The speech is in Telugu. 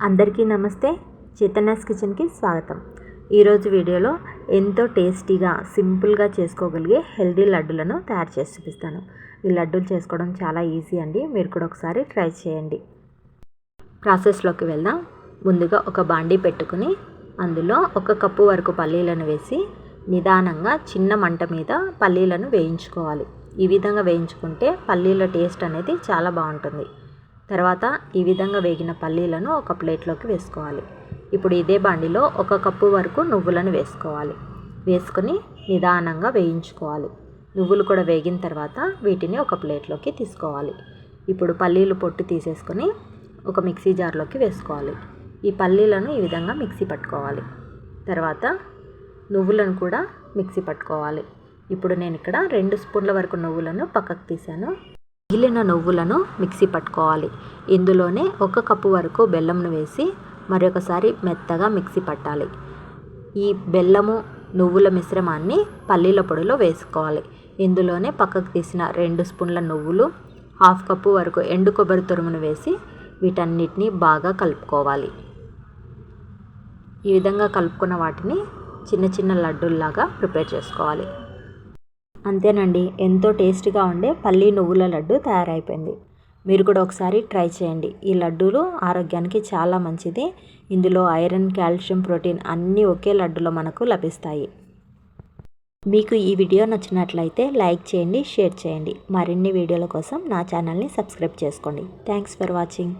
అందరికీ నమస్తే. చైతన్యాస్ కిచెన్కి స్వాగతం. ఈరోజు వీడియోలో ఎంతో టేస్టీగా సింపుల్గా చేసుకోగలిగే హెల్దీ లడ్డులను తయారు చేసి చూపిస్తాను. ఈ లడ్డూలు చేసుకోవడం చాలా ఈజీ అండి. మీరు కూడా ఒకసారి ట్రై చేయండి. ప్రాసెస్లోకి వెళ్దాం. ముందుగా ఒక బాండీ పెట్టుకుని అందులో ఒక కప్పు వరకు పల్లీలను వేసి నిదానంగా చిన్న మంట మీద పల్లీలను వేయించుకోవాలి. ఈ విధంగా వేయించుకుంటే పల్లీల టేస్ట్ అనేది చాలా బాగుంటుంది. తర్వాత ఈ విధంగా వేగిన పల్లీలను ఒక ప్లేట్లోకి వేసుకోవాలి. ఇప్పుడు ఇదే బండిలో ఒక కప్పు వరకు నువ్వులను వేసుకోవాలి. వేసుకొని నిదానంగా వేయించుకోవాలి. నువ్వులు కూడా వేగిన తర్వాత వీటిని ఒక ప్లేట్లోకి తీసుకోవాలి. ఇప్పుడు పల్లీలు పొట్టు తీసేసుకొని ఒక మిక్సీ జార్లోకి వేసుకోవాలి. ఈ పల్లీలను ఈ విధంగా మిక్సీ పట్టుకోవాలి. తర్వాత నువ్వులను కూడా మిక్సీ పట్టుకోవాలి. ఇప్పుడు నేను ఇక్కడ రెండు స్పూన్ల వరకు నువ్వులను పక్కకు తీసాను. మిగిలిన నువ్వులను మిక్సీ పట్టుకోవాలి. ఇందులోనే ఒక కప్పు వరకు బెల్లంను వేసి మరొకసారి మెత్తగా మిక్సీ పట్టాలి. ఈ బెల్లము నువ్వుల మిశ్రమాన్ని పల్లీల పొడిలో వేసుకోవాలి. ఇందులోనే పక్కకు తీసిన రెండు స్పూన్ల నువ్వులు హాఫ్ కప్పు వరకు ఎండు కొబ్బరి తురుమును వేసి వీటన్నిటిని బాగా కలుపుకోవాలి. ఈ విధంగా కలుపుకున్న వాటిని చిన్న చిన్న లడ్డూల్లాగా ప్రిపేర్ చేసుకోవాలి. అంతేనండి. ఎంతో టేస్టీగా ఉండే పల్లీ నువ్వుల లడ్డు తయారైపోయింది. మీరు కూడా ఒకసారి ట్రై చేయండి. ఈ లడ్డూలు ఆరోగ్యానికి చాలా మంచిది. ఇందులో ఐరన్ కాల్షియం ప్రోటీన్ అన్నీ ఒకే లడ్డులో మనకు లభిస్తాయి. మీకు ఈ వీడియో నచ్చినట్లయితే లైక్ చేయండి షేర్ చేయండి. మరిన్ని వీడియోల కోసం నా ఛానల్ని సబ్స్క్రైబ్ చేసుకోండి. Thanks for watching.